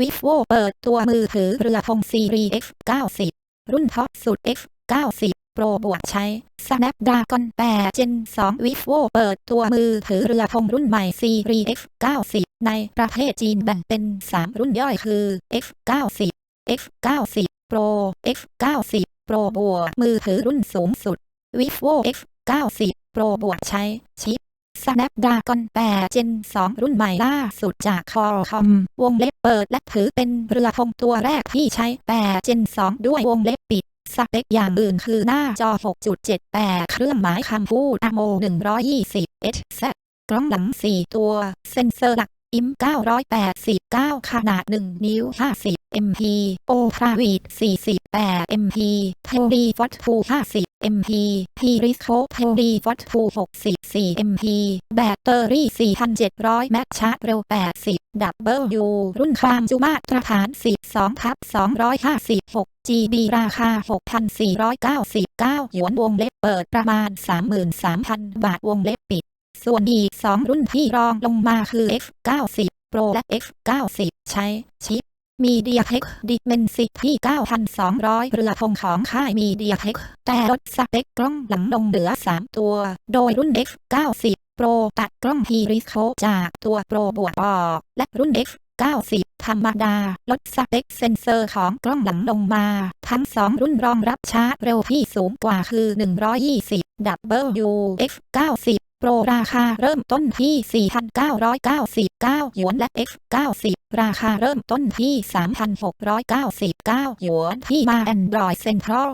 vivo เปิดตัวมือถือเรือธงซีรีส์ X 90 รุ่นท็อปสุด X 90 Pro บวกใช้ Snapdragon 8 Gen 2 vivo เปิดตัวมือถือเรือธงรุ่นใหม่ซีรีส์ X 90 ในประเทศจีนแบ่งเป็น 3 รุ่นย่อยคือ X 90 X 90 Pro X 90 Pro บวกมือถือรุ่นสูงสุด vivo X 90 Pro บวกใช้ชิป Snapdragon 8 Gen 2 รุ่นใหม่ล่าสุดจาก Qualcomm วงเล็บเปิดและถือเป็นเรือธงตัวแรกที่ใช้ 8 Gen 2 ด้วยวงเล็บปิดสเปคอย่างอื่นคือหน้าจอ 6.78 เครื่องหมายคำพูด AMO 120 Hz กล้องหลัง 4 ตัว เซ็นเซอร์หลัก IM 989 ขนาด 1 นิ้ว 50 MP Ultravid 48 MP p e r i f o t 2 50 MP Periscope p e r i f o t 2 64 MP แบตเตอรี่ 4,700 แมชชาร์จเร็ว 80 W รุ่นความจุมาตรฐาน 12ทับ256 GB ราคา 6,499 หยวนวงเล็บเปิดประมาณ 33,000 บาทวงเล็บปิด ส่วนอีก2รุ่นที่รองลงมาคือ X90 Pro และ X90 ใช้ชิป MediaTek Dimensity 9,200 เรือธงของค่าย MediaTek แต่ลดสเปคกล้องหลังลงเหลือ 3 ตัว โดยรุ่น X90 Pro ตัดกล้อง Periscope จากตัว Pro บวกออกและรุ่น X90 ธรรมดา ลดสเปคเซนเซอร์ของกล้องหลังลงมา ทั้ง 2 รุ่นรองรับชาร์จเร็วที่สูงกว่าคือ 120 W X90 โปรราคาเริ่มต้นที่ 4,999 หยวนและ X90 ราคาเริ่มต้นที่ 3,699 หยวนที่มา Android Central